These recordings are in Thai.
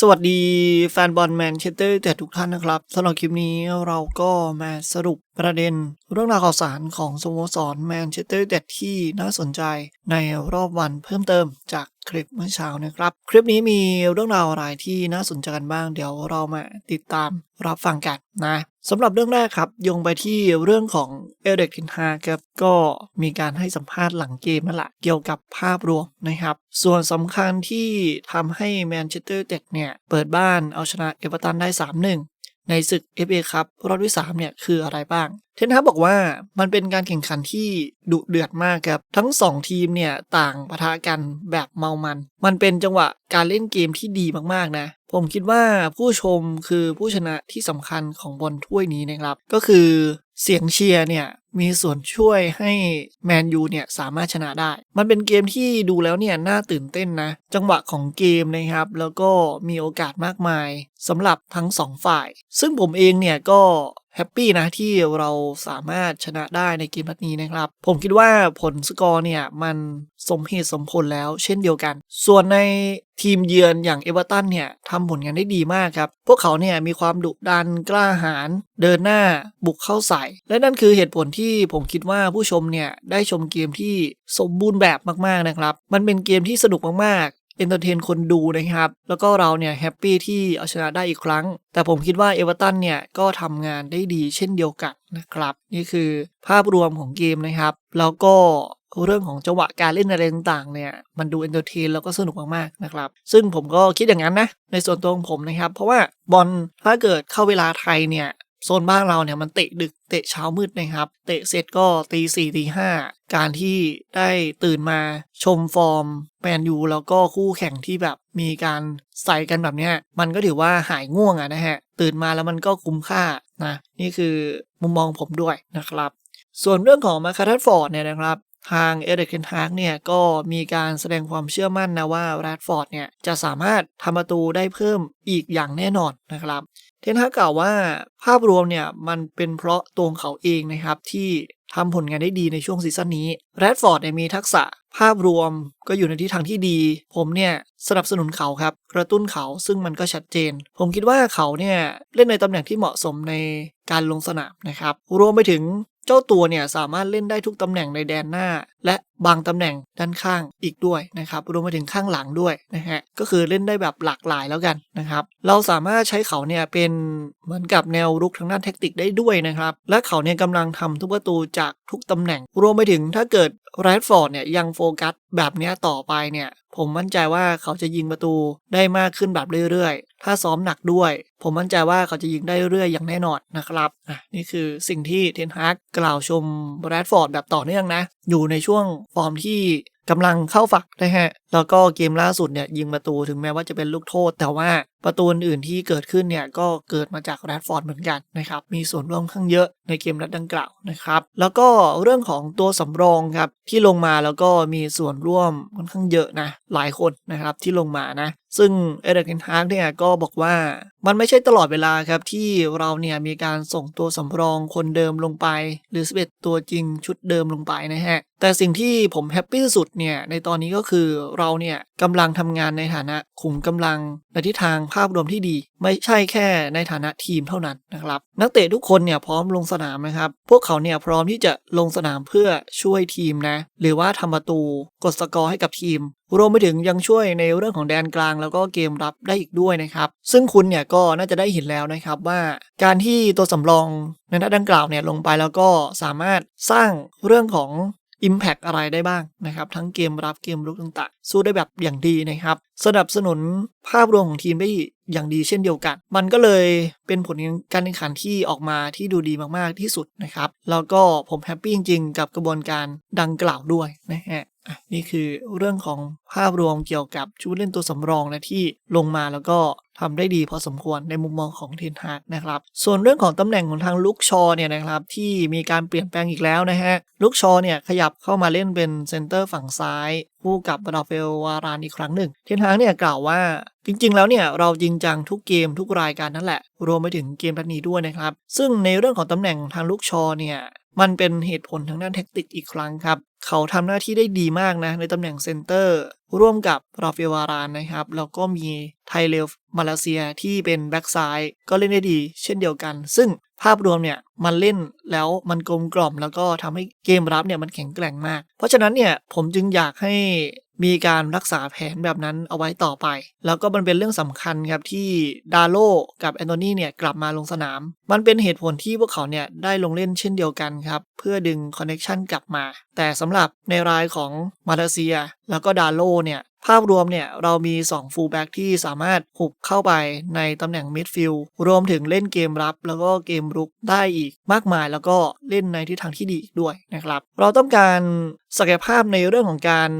สวัสดีแฟนบอลแมนเชสเตอร์แต่ทุกท่านนะครับสำหรับคลิปนี้เราก็มาสรุปประเด็นเรื่องราวข่าวสารของสโมสรแมนเชสเตอร์แต่ที่น่าสนใจในรอบวันเพิ่มเติมจากคลิปเมื่อเช้านะครับ คลิปนี้มีเรื่องราวอะไรที่น่าสนใจกันบ้าง เดี๋ยวเรามาติดตามรับฟังกันนะสำหรับเรื่องแรกครับยงไปที่เรื่องของเอเดกทินฮาครับก็มีการให้สัมภาษณ์หลังเกมนั่นแหละเกี่ยวกับภาพรวมนะครับ ส่วนสำคัญที่ทำให้แมนเชสเตอร์เต็ดเนี่ย เปิดบ้านเอาชนะเอเวอร์ตันได้ 3-1 ในศึก FA ครับรอบที่ 3 เนี่ยคืออะไรบ้าง เทนฮาบอกว่ามันเป็นการแข่งขันที่ดุเดือดมากครับ ทั้ง 2 ทีมเนี่ยต่างปะทะกันแบบเมามัน มันเป็นจังหวะการเล่นเกมที่ดีมากๆนะ ผมคิดว่าผู้ชมคือผู้ชนะที่สำคัญของบอลถ้วยนี้นะครับ ก็คือเสียงเชียร์เนี่ย มีส่วนช่วยให้แมนยูเนี่ยสามารถชนะได้ มันเป็นเกมที่ดูแล้วเนี่ยน่าตื่นเต้นนะ จังหวะของเกมนะครับ แล้วก็มีโอกาสมากมายสำหรับทั้งสองฝ่าย ซึ่งผมเองเนี่ยก็ แฮปปี้นะที่เราสามารถชนะได้ในเกมนัดนี้นะครับ ผมคิดว่าผลสกอร์เนี่ย มันสมเหตุสมผลแล้วเช่นเดียวกัน ส่วนในทีมเยือนอย่างเอเวอร์ตันเนี่ยทำผลงานได้ดีมากครับ พวกเขาเนี่ยมีความดุดันกล้าหาญเดินหน้าบุกเข้าใส่ และนั่นคือเหตุผลที่ผมคิดว่าผู้ชมเนี่ยได้ชมเกมที่สมบูรณ์แบบมากๆนะครับ มันเป็นเกมที่สนุกมาก เอนเตอร์เทนคนดูนะครับ แล้วก็เราเนี่ยแฮปปี้ที่เอาชนะได้อีกครั้ง แต่ผมคิดว่าเอเวอร์ตันเนี่ยก็ทำงานได้ดีเช่นเดียวกันนะครับ นี่คือภาพรวมของเกมนะครับ แล้วก็เรื่องของจังหวะการเล่นอะไรต่างๆเนี่ยมันดูเอนเตอร์เทนแล้วก็สนุกมากๆนะครับ ซึ่งผมก็คิดอย่างนั้นนะ ในส่วนตัวของผมนะครับ เพราะว่าบอลถ้าเกิดเข้าเวลาไทยเนี่ย โซนบ้านเราเนี่ยมันเตะดึกเตะเช้ามืดนะครับ เตะเสร็จก็ตีสี่ตีห้าการที่ได้ตื่นมาชมฟอร์มแมนยูแล้วก็คู่แข่งที่แบบมีการใส่กันแบบเนี้ยมันก็ถือว่าหายง่วงอะนะฮะ ตื่นมาแล้วมันก็คุ้มค่านะนี่คือมุมมองผมด้วยนะครับ ส่วนเรื่องของมาคาทัฟอร์ดเนี่ยนะครับ ทางเอเดกเคนฮากเนี่ยก็มีการแสดงความเชื่อมั่นนะว่าแรดฟอร์ดเนี่ยจะสามารถทำประตูได้เพิ่มอีกอย่างแน่นอนนะครับ เทนฮากกล่าวว่าภาพรวมเนี่ยมันเป็นเพราะตัวเขาเองนะครับที่ทำผลงานได้ดีในช่วงซีซั่นนี้แรดฟอร์ดเนี่ยมีทักษะภาพรวมก็อยู่ในทิศทางที่ดี ผมเนี่ยสนับสนุนเขาครับกระตุ้นเขาซึ่งมันก็ชัดเจน ผมคิดว่าเขาเนี่ยเล่นในตำแหน่งที่เหมาะสมในการลงสนามนะครับ รวมไปถึง เจ้าตัวเนี่ยสามารถเล่นได้ทุกตำแหน่งในแดนหน้า และบางตำแหน่งด้านข้างอีกด้วยนะครับรวมไปถึงข้างหลังด้วยนะฮะก็คือเล่นได้แบบหลากหลายแล้วกันนะครับเราสามารถใช้เขาเนี่ยเป็นเหมือนกับแนวรุกทางด้านเทคนิคได้ด้วยนะครับและเขาเนี่ยกำลังทำทุกประตูจากทุกตำแหน่ง รวมไปถึงถ้าเกิดแรดฟอร์ดเนี่ยยังโฟกัสแบบนี้ต่อไปเนี่ยผมมั่นใจว่าเขาจะยิงประตูได้มากขึ้นแบบเรื่อยๆ ถ้าซ้อมหนักด้วย ผมมั่นใจว่าเขาจะยิงได้เรื่อยอย่างแน่นอนนะครับนี่คือสิ่งที่เทนฮากกล่าวชมแรดฟอร์ดแบบต่อเนื่องนะ อยู่ในช่วงฟอร์มที่กำลังเข้าฝักนะฮะ แล้วก็เกมล่าสุดเนี่ยยิงประตูถึงแม้ว่าจะเป็นลูกโทษ แต่ว่าประตูอื่นที่เกิดขึ้นเนี่ยก็เกิดมาจากแรดฟอร์ดเหมือนกันนะครับมีส่วนร่วมค่อนข้างเยอะในเกมนัดดังกล่าวนะครับแล้วก็เรื่องของตัวสำรองครับที่ลงมาแล้วก็มีส่วนร่วมค่อนข้างเยอะนะหลายคนนะครับที่ลงมานะซึ่งเอเดกินฮาร์กเนี่ยก็บอกว่ามันไม่ใช่ตลอดเวลาครับที่เราเนี่ยมีการส่งตัวสำรองคนเดิมลงไป หรือ11ตัวจริงชุดเดิมลงไปนะฮะแต่สิ่งที่ผมแฮปปี้สุดเนี่ยในตอนนี้ก็คือเราเนี่ยกำลังทำงานในฐานะขุมกำลังในทิศทางภาพรวมที่ดี ไม่ใช่แค่ในฐานะทีมเท่านั้นนะครับ นักเตะทุกคนเนี่ยพร้อมลงสนามนะครับ พวกเขาเนี่ยพร้อมที่จะลงสนามเพื่อช่วยทีมนะ หรือว่าทำประตูกดสกอร์ให้กับทีมรวมไปถึงยังช่วยในเรื่องของแดนกลางแล้วก็เกมรับได้อีกด้วยนะครับ ซึ่งคุณเนี่ยก็น่าจะได้เห็นแล้วนะครับว่า การที่ตัวสำรองในนัดดังกล่าวเนี่ยลงไปแล้วก็สามารถสร้างเรื่องของ Impact อะไรได้บ้างนะครับ ทั้งเกมรับเกมรุกต่างๆ สู้ได้แบบอย่างดีนะครับ สนับสนุนภาพรวมของทีมได้อย่างดีเช่นเดียวกัน มันก็เลยเป็นผลการแข่งขันที่ออกมาที่ดูดีมากๆที่สุดนะครับ แล้วก็ผมแฮปปี้จริงๆ กับกระบวนการดังกล่าวด้วยนะฮะอะ นี่คือเรื่องของภาพรวมเกี่ยวกับชุดเล่นตัวสำรองนะที่ลงมาแล้วก็ทำได้ดีพอสมควรในมุมมองของเทนฮากนะครับ ส่วนเรื่องของตำแหน่งของทางลุกชอเนี่ยนะครับที่มีการเปลี่ยนแปลงอีกแล้วนะฮะลุกชอเนี่ยขยับเข้ามาเล่นเป็นเซนเตอร์ฝั่งซ้าย คู่กับราเอลวารานอีกครั้งหนึ่ง เทนฮากเนี่ยกล่าวว่าจริงๆ แล้วเนี่ยเราจริงจังทุกเกมทุกรายการนั่นแหละ รวมไปถึงเกมนัดนี้ด้วยนะครับ ซึ่งในเรื่องของตำแหน่งทางลุกชอเนี่ย มันเป็นเหตุผลทางด้านแท็กติกอีกครั้งครับ เขาทำหน้าที่ได้ดีมากนะ ในตำแหน่งเซนเตอร์ ร่วมกับราฟิวารานนะครับ แล้วก็มีไทเลฟมาเลเซียที่เป็นแบ็กซ้ายก็เล่นได้ดี เช่นเดียวกัน ซึ่งภาพรวมเนี่ยมันเล่นแล้วมันกลมกล่อม แล้วก็ทำให้เกมรับเนี่ยมันแข็งแกร่งมาก เพราะฉะนั้นเนี่ยผมจึงอยากให้ มีการรักษาแผนแบบนั้นเอาไว้ต่อไป แล้วก็มันเป็นเรื่องสำคัญครับที่ดาโลกับแอนโทนีเนี่ยกลับมาลงสนาม มันเป็นเหตุผลที่พวกเขาเนี่ยได้ลงเล่นเช่นเดียวกันครับ เพื่อดึงคอนเน็ชันกลับมา แต่สำหรับในรายของมาเลเซีย แล้วก็ดาโลเนี่ยภาพรวมเนี่ยเรามี 2 ฟูลแบ็กที่สามารถหุบเข้าไปในตำแหน่งมิดฟิลด์รวมถึงเล่นเกมรับ แล้วก็เกมรุกได้อีกมากมาย แล้วก็เล่นในทิศทางที่ดีด้วยนะครับ เราต้องการศักยภาพในเรื่องของการ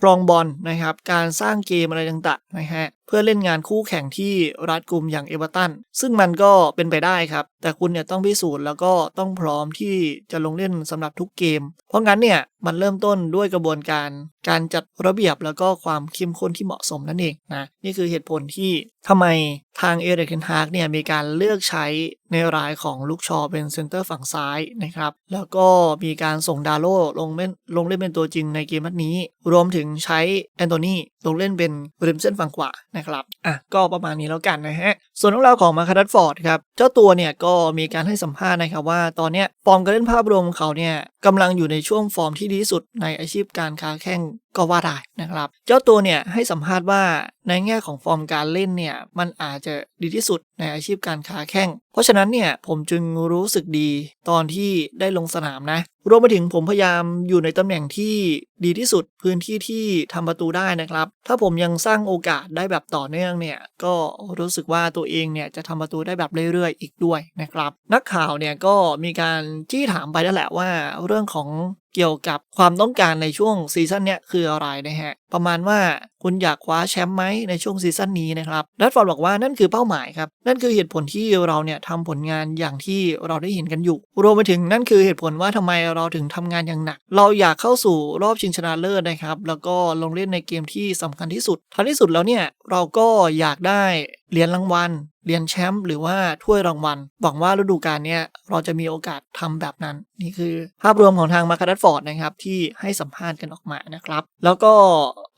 ครองบอลนะครับ การสร้างเกมอะไรต่างๆนะฮะ เพื่อเล่นงานคู่แข่งที่รัดกุมอย่างเอเวอร์ตันซึ่งมันก็เป็นไปได้ครับ แต่คุณเนี่ยต้องพิสูจน์แล้วก็ต้องพร้อมที่จะลงเล่นสำหรับทุกเกม เพราะงั้นเนี่ยมันเริ่มต้นด้วยกระบวนการ การจัดระเบียบแล้วก็ความเข้มข้นที่เหมาะสมนั่นเองนะนี่คือเหตุผลที่ทำไมทางเอเดนฮาร์กเนี่ยมีการเลือกใช้ในรายของลูกชอเป็นเซนเตอร์ฝั่งซ้ายนะครับแล้วก็มีการส่งดาโลลงเล่นลงเล่นเป็นตัวจริงในเกมนัดนี้ รวมถึงใช้แอนโทนีลงเล่นเป็นริมเส้นฝั่งขวานะครับอะก็ประมาณนี้แล้วกันนะฮะ ส่วนของราวของมาคารัตฟอร์ดครับ เจ้าตัวเนี่ยก็มีการให้สัมภาษณ์นะครับว่าตอนนี้ฟอร์มการเล่นภาพรวมของเขาเนี่ยกำลังอยู่ในช่วงฟอร์มที่ดีที่สุดในอาชีพการค้าแข่งก็ว่าได้นะครับ เจ้าตัวเนี่ยให้สัมภาษณ์ว่าในแง่ของฟอร์มการเล่นเนี่ยมันอาจจะดีที่สุดในอาชีพการค้าแข่ง เพราะฉะนั้นเนี่ยผมจึงรู้สึกดีตอนที่ได้ลงสนามนะรวมไปถึงผมพยายามอยู่ในตำแหน่งที่ดีที่สุดพื้นที่ที่ทำประตูได้นะครับ ถ้าผมยังสร้างโอกาสได้แบบต่อเนื่องเนี่ยก็รู้สึกว่าตัวเองเนี่ยจะทำประตูได้แบบเรื่อยๆ อีกด้วยนะครับ นักข่าวเนี่ยก็มีการจี้ถามไปแล้วแหละว่าเรื่องของเกี่ยวกับความต้องการในช่วงซีซั่นเนี้ยคืออะไรนะฮะ ประมาณว่าคุณอยากคว้าแชมป์ไหมในช่วงซีซั่นนี้นะครับดัตฟอร์ดบอกว่านั่นคือเป้าหมายครับ นั่นคือเหตุผลที่เราเนี่ยทำผลงานอย่างที่เราได้เห็นกันอยู่ รวมไปถึงนั่นคือเหตุผลว่าทำไมเราถึงทำงานอย่างหนัก เราอยากเข้าสู่รอบชิงชนะเลิศนะครับ แล้วก็ลงเล่นในเกมที่สำคัญที่สุดท้ายที่สุดแล้วเนี่ยเราก็อยากได้เหรียญรางวัล เหรียญแชมป์หรือว่าถ้วยรางวัล หวังว่าฤดูกาลนี้เราจะมีโอกาสทำแบบนั้น นี่คือภาพรวมของทางมาคาร์ดฟอร์ดนะครับที่ให้สัมภาษณ์กันออกมานะครับ แล้วก็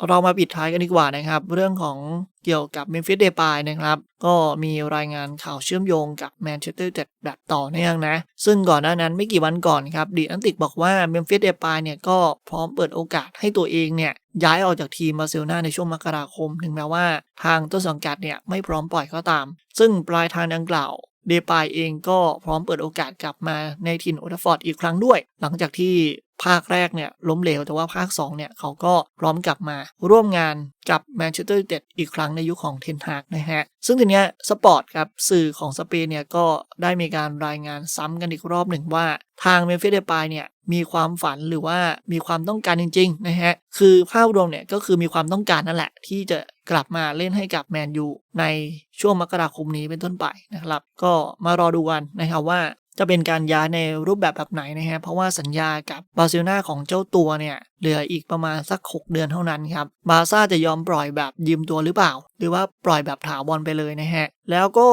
เรามาปิดท้ายกันดีกว่านะครับ เรื่องของเกี่ยวกับเมมฟิสเดปายนะครับ ก็มีรายงานข่าวเชื่อมโยงกับแมนเชสเตอร์เจ็ดแบบต่อเนื่องนะ ซึ่งก่อนหน้านั้นไม่กี่วันก่อนครับดีอันติกบอกว่าเมมฟิสเดปายเนี่ยก็พร้อมเปิดโอกาสให้ตัวเองเนี่ยย้ายออกจากทีมบาร์เซโลนาในช่วงมกราคม ถึงแม้ว่าทางต้นสังกัดเนี่ยไม่พร้อมปล่อยก็ตาม ซึ่งปลายทางดังกล่าวเดปายเองก็พร้อมเปิดโอกาสกลับมาในทินโอทฟอร์ดอีกครั้งด้วย หลังจากที่ ภาคแรกเนี่ยล้มเหลว แต่ว่าภาค2เนี่ยเขาก็พร้อมกลับมาร่วมงานกับแมนเชสเตอร์ยูไนเต็ดอีกครั้งในยุคขของเทนฮากนะฮะ ซึ่งทีเนี้ยสปอร์ตครับสื่อของสเปนเนี่ยก็ได้มีการรายงานซ้ำกันอีกรอบหนึ่งว่า ทางเมฟิสเดปายเนี่ยมีความฝันหรือว่ามีความต้องการจริง ๆ นะฮะ คือภาพรวมเนี่ยก็คือมีความต้องการนั่นแหละ ที่จะกลับมาเล่นให้กับแมนยูในช่วงมกราคมนี้เป็นต้นไปนะครับ ก็มารอดูกันนะครับว่า จะเป็นการย้ายในรูปแบบแบบไหนนะฮะเพราะว่าสัญญากับบาร์เซโลนาของเจ้าตัวเนี่ยเหลืออีกประมาณสัก 6 เดือนเท่านั้นครับบาซ่าจะยอมปล่อยแบบยืมตัวหรือเปล่า หรือว่าปล่อยแบบถาวรไปเลยนะฮะ แล้วก็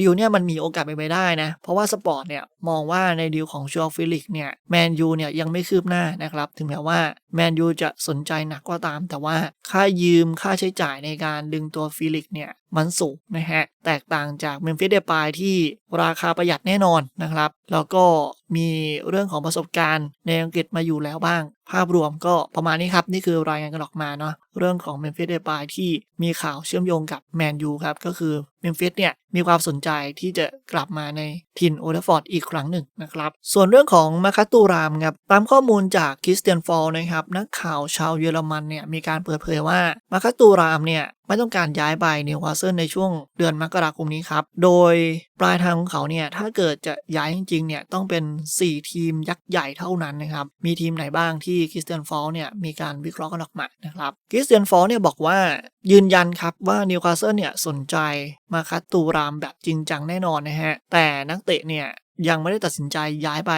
ดีลเนี่ยมันมีโอกาสเป็นไปได้นะ เพราะว่าสปอร์ตเนี่ยมองว่าในดีลของชัวฟิลิกเนี่ยแมนยูเนี่ยยังไม่คืบหน้านะครับ ถึงแม้ว่าแมนยูจะสนใจหนักก็ตาม แต่ว่าค่ายืมค่าใช้จ่ายในการดึงตัวฟิลิกเนี่ย มันสูงนะฮะ แตกต่างจากเมมฟิสเดปายที่ราคาประหยัดแน่นอนนะครับ แล้วก็ มีเรื่องของประสบการณ์ในอังกฤษมาอยู่แล้วบ้าง ภาพรวมก็ประมาณนี้ครับ นี่คือรายงานกันออกมาเนาะเรื่องของเมมฟิสเดปายที่มีข่าวเชื่อมโยงกับแมนยูครับ ก็คือเมมฟิสเนี่ยมีความสนใจที่จะกลับมาในทินโอเดฟอร์ดอีกครั้งหนึ่งนะครับ ส่วนเรื่องของมาคาตูรามครับตามข้อมูลจากคริสเตียนฟอลนะครับนักข่าวชาวเยอรมันเนี่ยมีการเปิดเผยว่ามาคาตูรามเนี่ยไม่ต้องการย้ายไปนิวคาสเซิลในช่วงเดือนมกราคมนี้ครับโดยปลายทางของเขาเนี่ยถ้าเกิดจะย้ายจริงๆเนี่ยต้องเป็น4 ทีมยักษ์ใหญ่เท่านั้นนะครับ มีทีมไหนบ้างที่คริสเตียนฟอลเนี่ยมีการวิเคราะห์กันออกมานะครับคริสเตียนฟอลเนี่ยบอกว่ายืนยันครับว่านิวคาสเซิลเนี่ยสนใจมาคัตตูรามแบบจริงจังแน่นอนนะฮะแต่นักเตะเนี่ย ยังไม่ได้ตัดสินใจย้ายไป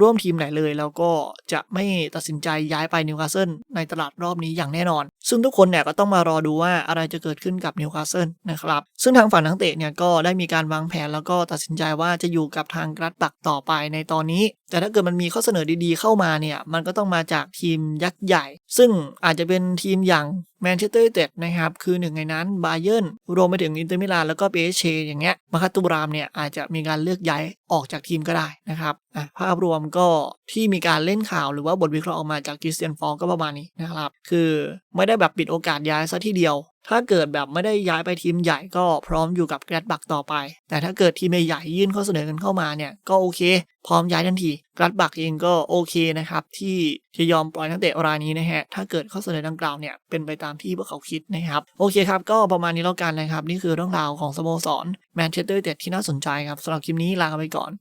ร่วมทีมไหนเลย แล้วก็จะไม่ตัดสินใจย้ายไปนิวคาสเซิลในตลาดรอบนี้อย่างแน่นอน ซึ่งทุกคนเนี่ยก็ต้องมารอดูว่าอะไรจะเกิดขึ้นกับนิวคาสเซิลนะครับ ซึ่งทางฝั่งนักเตะเนี่ยก็ได้มีการวางแผนแล้วก็ตัดสินใจว่าจะอยู่กับทางกรัดปักต่อไปในตอนนี้ แต่ถ้าเกิดมันมีข้อเสนอดีๆเข้ามาเนี่ยมันก็ต้องมาจากทีมยักษ์ใหญ่ ซึ่งอาจจะเป็นทีมอย่าง แมนเชสเตอร์ยูไนเต็ดนะครับคือหนึ่งในนั้นบาเยิร์นรวมไปถึงอินเตอร์มิลานแล้วก็เปเชอย่างเงี้ยมาคาตูรามเนี่ยอาจจะมีการเลือกย้ายออกจากทีมก็ได้นะครับอะภาพรวมก็ที่มีการเล่นข่าวหรือว่าบทวิเคราะห์ออกมาจากคริสเตียนฟองก็ประมาณนี้นะครับ คือไม่ได้แบบปิดโอกาสย้ายซะทีเดียว ถ้าเกิดแบบไม่ได้ย้ายไปทีมใหญ่ก็พร้อมอยู่กับแกรดบักต่อไป แต่ถ้าเกิดทีมใหญ่ยื่นข้อเสนอกันเข้ามาเนี่ยก็โอเค พร้อมย้ายทันทีแกรดบักเองก็โอเคนะครับที่จะยอมปล่อยนักเตะรายนี้นะฮะถ้าเกิดข้อเสนอดังกล่าวเนี่ยเป็นไปตามที่พวกเขาคิดนะครับโอเคครับก็ประมาณนี้แล้วกันนะครับนี่คือเรื่องราวของสโมสรแมนเชสเตอร์ยูไนเต็ดที่น่าสนใจครับสำหรับคลิปนี้ลาไปก่อน